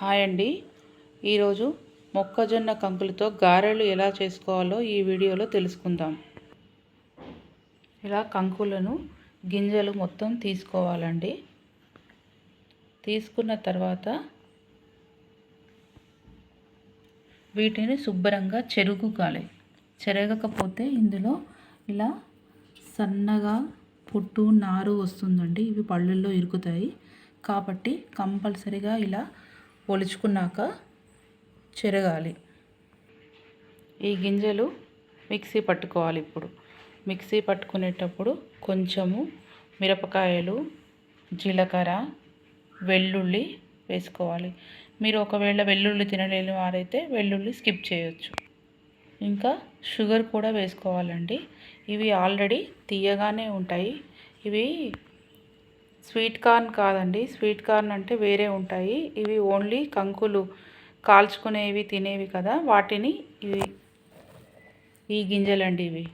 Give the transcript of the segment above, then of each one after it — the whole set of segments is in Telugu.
హాయ్ అండి. ఈరోజు మొక్కజొన్న కంకులతో గారెలు ఎలా చేసుకోవాలో ఈ వీడియోలో తెలుసుకుందాం. ఇలా కంకులను గింజలు మొత్తం తీసుకోవాలండి. తీసుకున్న తర్వాత వీటిని శుభ్రంగా చెరుగుకాలి చెరగకపోతే ఇందులో ఇలా సన్నగా పుట్టు నారు వస్తుందండి. ఇవి పళ్ళల్లో ఇరుకుతాయి. కాబట్టి కంపల్సరిగా ఇలా ఒలుచుకున్నాక చెరగాలి. ఈ గింజలు మిక్సీ పట్టుకోవాలి ఇప్పుడు. మిక్సీ పట్టుకునేటప్పుడు కొంచెము మిరపకాయలు జీలకర్ర వెల్లుల్లి వేసుకోవాలి. మీరు ఒకవేళ వెల్లుల్లి తినలేని వారైతే వెల్లుల్లి స్కిప్ చేయొచ్చు. ఇంకా షుగర్ కూడా వేసుకోవాలండి. ఇవి ఆల్రెడీ తీయగానే ఉంటాయి. ఇవి స్వీట్ కార్న్ కాదండి. స్వీట్ కార్న్ అంటే వేరే ఉంటాయి. ఇవి ఓన్లీ కంకులు కాల్చుకునేవి తినేవి కదా. వాటిని ఇవి ఈ గింజలండి ఇవి.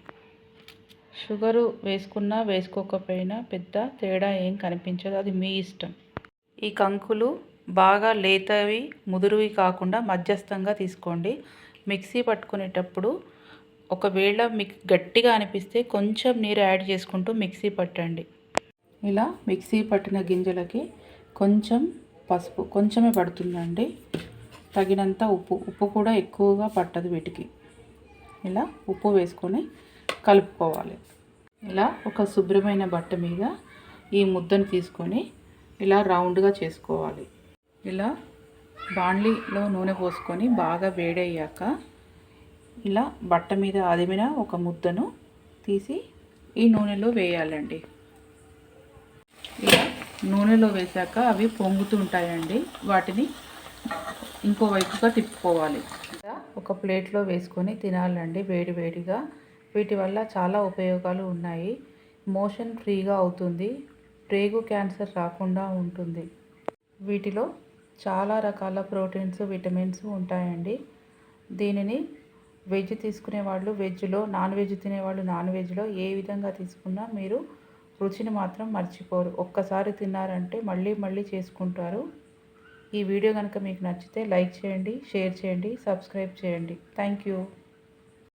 షుగరు వేసుకున్నా వేసుకోకపోయినా పెద్ద తేడా ఏం కనిపించదు. అది మీ ఇష్టం. ఈ కంకులు బాగా లేతవి ముదురువి కాకుండా మధ్యస్థంగా తీసుకోండి. మిక్సీ పట్టుకునేటప్పుడు ఒకవేళ మీకు గట్టిగా అనిపిస్తే కొంచెం నీరు యాడ్ చేసుకుంటూ మిక్సీ పట్టండి. ఇలా మిక్సీ పట్టిన గింజలకి కొంచెం పసుపు కొంచెమే పడుతుందండి. తగినంత ఉప్పు ఉప్పు కూడా ఎక్కువగా పట్టదు వీటికి. ఇలా ఉప్పు వేసుకొని కలుపుకోవాలి. ఇలా ఒక శుభ్రమైన బట్ట మీద ఈ ముద్దను తీసుకొని ఇలా రౌండ్గా చేసుకోవాలి. ఇలా బాండ్లీలో నూనె పోసుకొని బాగా వేడయ్యాక ఇలా బట్ట మీద అదిమిన ఒక ముద్దను తీసి ఈ నూనెలో వేయాలండి. ఇలా నూనెలో వేశాక అవి పొంగుతూ ఉంటాయండి వాటిని ఇంకోవైపుగా తిప్పుకోవాలి. ఒక ప్లేట్లో వేసుకొని తినాలండి వేడి వేడిగా. వీటి వల్ల చాలా ఉపయోగాలు ఉన్నాయి. మోషన్ ఫ్రీగా అవుతుంది. ప్రేగు క్యాన్సర్ రాకుండా ఉంటుంది. వీటిలో చాలా రకాల ప్రోటీన్స్ విటమిన్స్ ఉంటాయండి. దీనిని వెజ్ తీసుకునే వాళ్ళు వెజ్లో నాన్ వెజ్ తినేవాళ్ళు నాన్ వెజ్లో ఏ విధంగా తీసుకున్నా మీరు రుచిని మాత్రం మర్చిపోరు. ఒక్కసారి తిన్నారంటే మళ్ళీ మళ్ళీ చేసుకుంటారు. ఈ వీడియో కనుక మీకు నచ్చితే లైక్ చేయండి షేర్ చేయండి సబ్స్క్రైబ్ చేయండి. Thank you.